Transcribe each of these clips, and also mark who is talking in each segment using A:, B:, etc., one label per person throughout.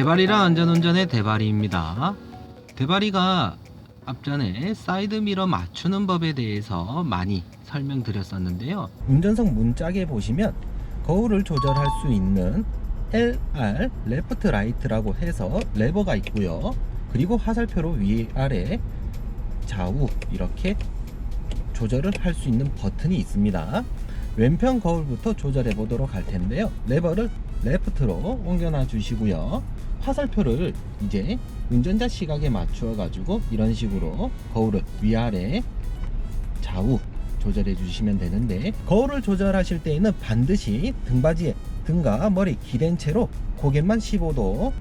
A: 대바리랑 안전운전의 대바리입니다. 대바리가 앞전에 사이드미러 맞추는 법에 대해서 많이 설명드렸었는데요. 운전석 문짝에 보시면 거울을 조절할 수 있는 LR 레프트 라이트라고 해서 레버가 있고요. 그리고 화살표로 위아래 좌우 이렇게 조절을 할 수 있는 버튼이 있습니다. 왼편 거울부터 조절해 보도록 할 텐데요. 레버를 레프트로 옮겨놔 주시고요. 화살표를 이제 운전자 시각에 맞추어 가지고 이런 식으로 거울을 위아래 좌우 조절해 주시면 되는데 거울을 조절하실 때에는 반드시 등받이에 등과 머리 기댄 채로 고개만 15도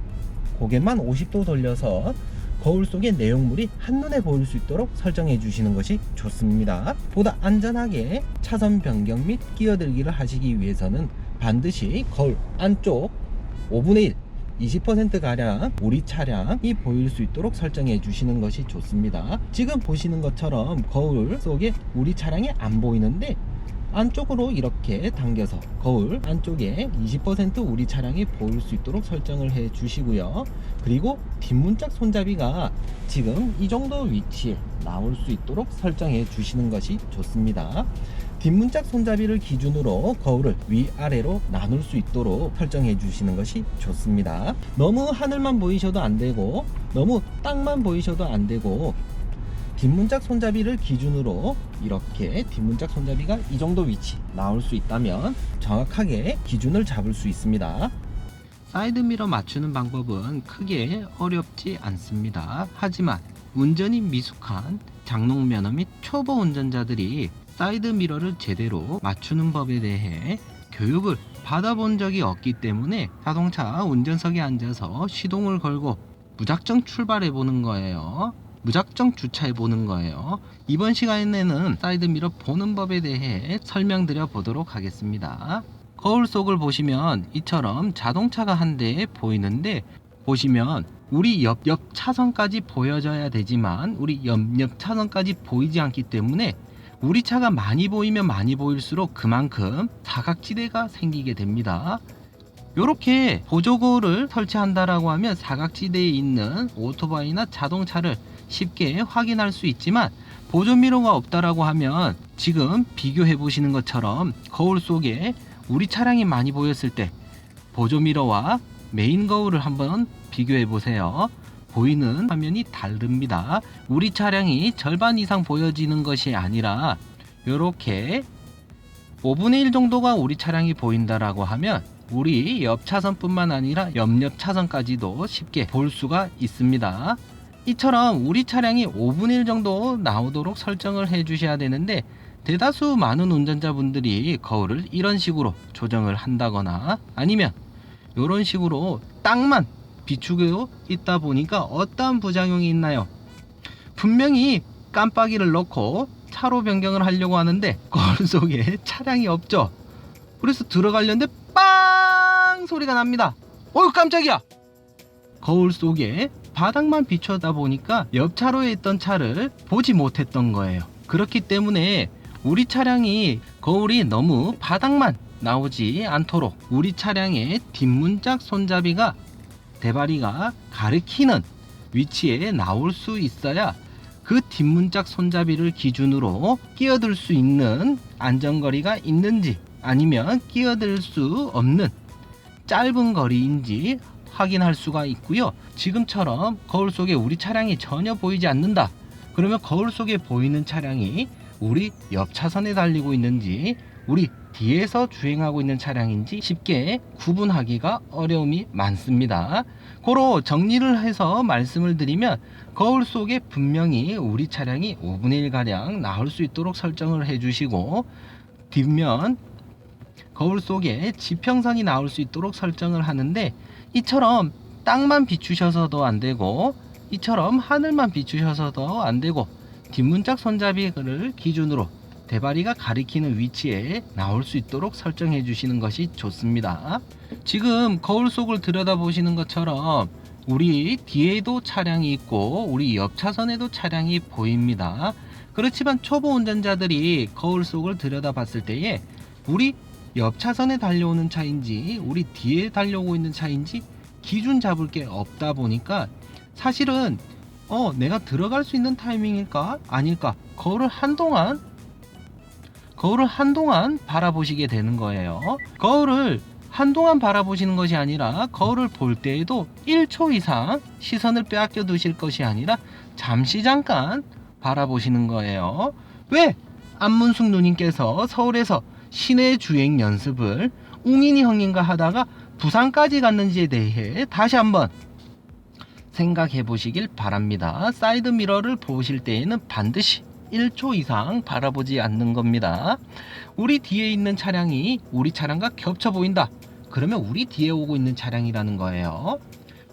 A: 고개만 50도 돌려서 거울 속의 내용물이 한눈에 보일 수 있도록 설정해 주시는 것이 좋습니다. 보다 안전하게 차선 변경 및 끼어들기를 하시기 위해서는 반드시 거울 안쪽 5분의 1 20%가량 우리 차량이 보일 수 있도록 설정해 주시는 것이 좋습니다. 지금 보시는 것처럼 거울 속에 우리 차량이 안 보이는데 안쪽으로 이렇게 당겨서 거울 안쪽에 20% 우리 차량이 보일 수 있도록 설정을 해 주시고요. 그리고 뒷문짝 손잡이가 지금 이 정도 위치에 나올 수 있도록 설정해 주시는 것이 좋습니다. 뒷문짝 손잡이를 기준으로 거울을 위아래로 나눌 수 있도록 설정해 주시는 것이 좋습니다. 너무 하늘만 보이셔도 안 되고 너무 땅만 보이셔도 안 되고 뒷문짝 손잡이를 기준으로 이렇게 뒷문짝 손잡이가 이 정도 위치 나올 수 있다면 정확하게 기준을 잡을 수 있습니다. 사이드미러 맞추는 방법은 크게 어렵지 않습니다. 하지만 운전이 미숙한 장롱 면허 및 초보 운전자들이 사이드 미러를 제대로 맞추는 법에 대해 교육을 받아본 적이 없기 때문에 자동차 운전석에 앉아서 시동을 걸고 무작정 출발해 보는 거예요. 무작정 주차해 보는 거예요. 이번 시간에는 사이드 미러 보는 법에 대해 설명드려 보도록 하겠습니다. 거울 속을 보시면 이처럼 자동차가 한 대 보이는데 보시면 우리 옆, 옆 차선까지 보여져야 되지만 우리 옆, 옆 차선까지 보이지 않기 때문에 우리 차가 많이 보이면 많이 보일수록 그만큼 사각지대가 생기게 됩니다. 이렇게 보조거울을 설치한다라고 하면 사각지대에 있는 오토바이나 자동차를 쉽게 확인할 수 있지만 보조미러가 없다라고 하면 지금 비교해 보시는 것처럼 거울 속에 우리 차량이 많이 보였을 때 보조미러와 메인 거울을 한번 비교해 보세요. 보이는 화면이 다릅니다. 우리 차량이 절반 이상 보여지는 것이 아니라 이렇게 5분의 1 정도가 우리 차량이 보인다라고 하면 우리 옆 차선뿐만 아니라 옆옆 차선까지도 쉽게 볼 수가 있습니다. 이처럼 우리 차량이 5분의 1 정도 나오도록 설정을 해 주셔야 되는데 대다수 많은 운전자분들이 거울을 이런 식으로 조정을 한다거나 아니면 이런 식으로 땅만 비추고 있다 보니까 어떠한 부작용이 있나요? 분명히 깜빡이를 넣고 차로 변경을 하려고 하는데 거울 속에 차량이 없죠. 그래서 들어가려는데 빵 소리가 납니다. 어휴 깜짝이야. 거울 속에 바닥만 비춰다 보니까 옆 차로에 있던 차를 보지 못했던 거예요. 그렇기 때문에 우리 차량이 거울이 너무 바닥만 나오지 않도록 우리 차량의 뒷문짝 손잡이가 대바리가 가리키는 위치에 나올 수 있어야 그 뒷문짝 손잡이를 기준으로 끼어들 수 있는 안전거리가 있는지 아니면 끼어들 수 없는 짧은 거리인지 확인할 수가 있고요. 지금처럼 거울 속에 우리 차량이 전혀 보이지 않는다. 그러면 거울 속에 보이는 차량이 우리 옆 차선에 달리고 있는지 우리 뒤에서 주행하고 있는 차량인지 쉽게 구분하기가 어려움이 많습니다. 고로 정리를 해서 말씀을 드리면 거울 속에 분명히 우리 차량이 5분의 1가량 나올 수 있도록 설정을 해주시고 뒷면 거울 속에 지평선이 나올 수 있도록 설정을 하는데 이처럼 땅만 비추셔서도 안 되고 이처럼 하늘만 비추셔서도 안 되고 뒷문짝 손잡이를 기준으로 대바리가 가리키는 위치에 나올 수 있도록 설정해 주시는 것이 좋습니다. 지금 거울 속을 들여다 보시는 것처럼 우리 뒤에도 차량이 있고 우리 옆 차선에도 차량이 보입니다. 그렇지만 초보 운전자들이 거울 속을 들여다 봤을 때에 우리 옆 차선에 달려오는 차인지 우리 뒤에 달려오고 있는 차인지 기준 잡을 게 없다 보니까 사실은 어 내가 들어갈 수 있는 타이밍일까 아닐까 거울을 한동안 거울을 한동안 바라보시게 되는 거예요. 거울을 한동안 바라보시는 것이 아니라 거울을 볼 때에도 1초 이상 시선을 빼앗겨 두실 것이 아니라 잠시 잠깐 바라보시는 거예요. 왜? 안문숙 누님께서 서울에서 시내 주행 연습을 웅인이 형님과 하다가 부산까지 갔는지에 대해 다시 한번 생각해 보시길 바랍니다. 사이드 미러를 보실 때에는 반드시 1초 이상 바라보지 않는 겁니다. 우리 뒤에 있는 차량이 우리 차량과 겹쳐 보인다. 그러면 우리 뒤에 오고 있는 차량이라는 거예요.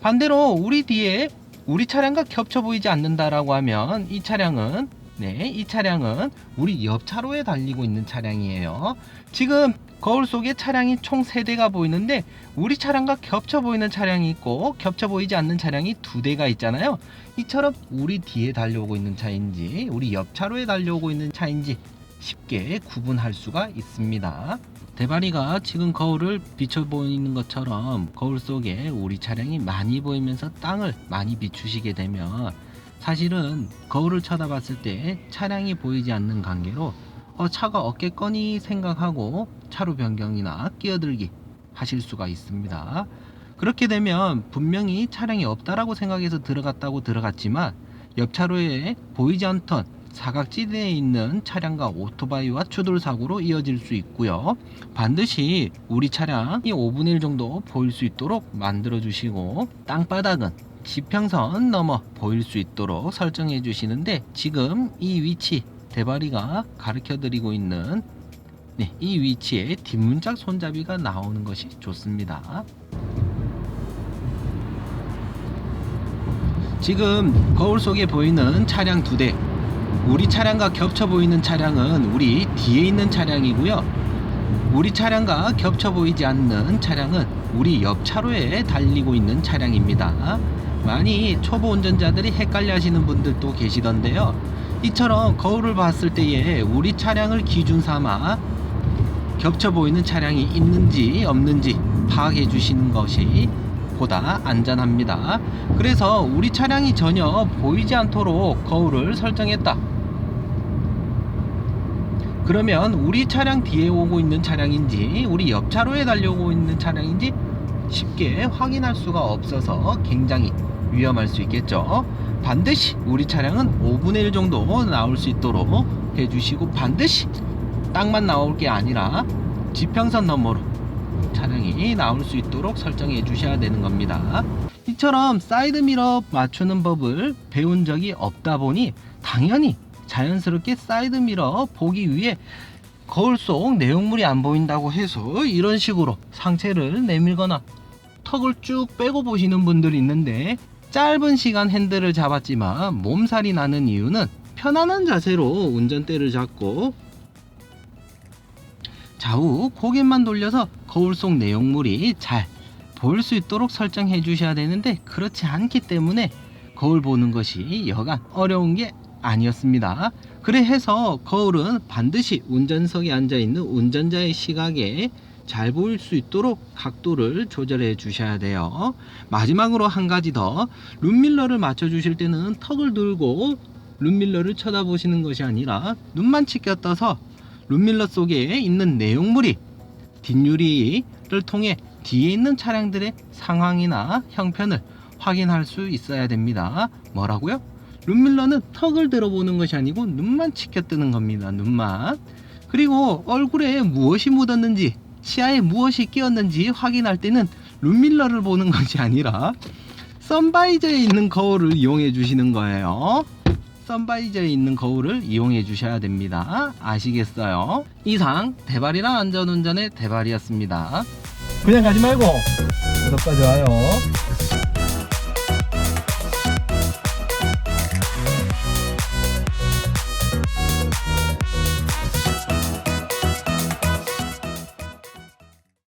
A: 반대로 우리 뒤에 우리 차량과 겹쳐 보이지 않는다라고 하면 이 차량은 네, 이 차량은 우리 옆 차로에 달리고 있는 차량이에요. 지금 거울 속에 차량이 총 3대가 보이는데 우리 차량과 겹쳐 보이는 차량이 있고 겹쳐 보이지 않는 차량이 두 대가 있잖아요. 이처럼 우리 뒤에 달려오고 있는 차인지 우리 옆 차로에 달려오고 있는 차인지 쉽게 구분할 수가 있습니다. 대바리가 지금 거울을 비춰 보이는 것처럼 거울 속에 우리 차량이 많이 보이면서 땅을 많이 비추시게 되면 사실은 거울을 쳐다봤을 때 차량이 보이지 않는 관계로 어, 차가 없겠거니 생각하고 차로 변경이나 끼어들기 하실 수가 있습니다. 그렇게 되면 분명히 차량이 없다라고 생각해서 들어갔다고 들어갔지만 옆 차로에 보이지 않던 사각지대에 있는 차량과 오토바이와 추돌 사고로 이어질 수 있고요. 반드시 우리 차량이 5분의 1 정도 보일 수 있도록 만들어 주시고 땅바닥은 지평선 넘어 보일 수 있도록 설정해 주시는데 지금 이 위치 대바리가 가르쳐 드리고 있는 네, 이 위치에 뒷문짝 손잡이가 나오는 것이 좋습니다. 지금 거울 속에 보이는 차량 두 대. 우리 차량과 겹쳐 보이는 차량은 우리 뒤에 있는 차량이고요. 우리 차량과 겹쳐 보이지 않는 차량은 우리 옆 차로에 달리고 있는 차량입니다. 많이 초보 운전자들이 헷갈려 하시는 분들도 계시던데요. 이처럼 거울을 봤을 때에 우리 차량을 기준 삼아 겹쳐 보이는 차량이 있는지 없는지 파악해 주시는 것이 보다 안전합니다. 그래서 우리 차량이 전혀 보이지 않도록 거울을 설정했다. 그러면 우리 차량 뒤에 오고 있는 차량인지 우리 옆 차로에 달려오고 있는 차량인지 쉽게 확인할 수가 없어서 굉장히 위험할 수 있겠죠. 반드시 우리 차량은 5분의 1 정도 나올 수 있도록 해주시고 반드시 땅만 나올 게 아니라 지평선 너머로 차량이 나올 수 있도록 설정해 주셔야 되는 겁니다. 이처럼 사이드 미러 맞추는 법을 배운 적이 없다 보니 당연히 자연스럽게 사이드 미러 보기 위해 거울 속 내용물이 안 보인다고 해서 이런 식으로 상체를 내밀거나 턱을 쭉 빼고 보시는 분들이 있는데 짧은 시간 핸들을 잡았지만 몸살이 나는 이유는 편안한 자세로 운전대를 잡고 좌우 고개만 돌려서 거울 속 내용물이 잘 보일 수 있도록 설정해 주셔야 되는데 그렇지 않기 때문에 거울 보는 것이 여간 어려운 게 아니었습니다. 그래 해서 거울은 반드시 운전석에 앉아 있는 운전자의 시각에 잘 보일 수 있도록 각도를 조절해 주셔야 돼요. 마지막으로 한 가지 더 룸밀러를 맞춰 주실 때는 턱을 들고 룸밀러를 쳐다보시는 것이 아니라 눈만 치켜 떠서 룸밀러 속에 있는 내용물이 뒷유리를 통해 뒤에 있는 차량들의 상황이나 형편을 확인할 수 있어야 됩니다. 뭐라고요? 룸밀러는 턱을 들어보는 것이 아니고 눈만 치켜 뜨는 겁니다. 눈만. 그리고 얼굴에 무엇이 묻었는지 시야에 무엇이 끼었는지 확인할 때는 룸밀러를 보는 것이 아니라 선바이저에 있는 거울을 이용해 주시는 거예요. 선바이저에 있는 거울을 이용해 주셔야 됩니다. 아시겠어요? 이상 대발이랑 안전운전의 대발이었습니다. 그냥 가지 말고 구독과 좋아요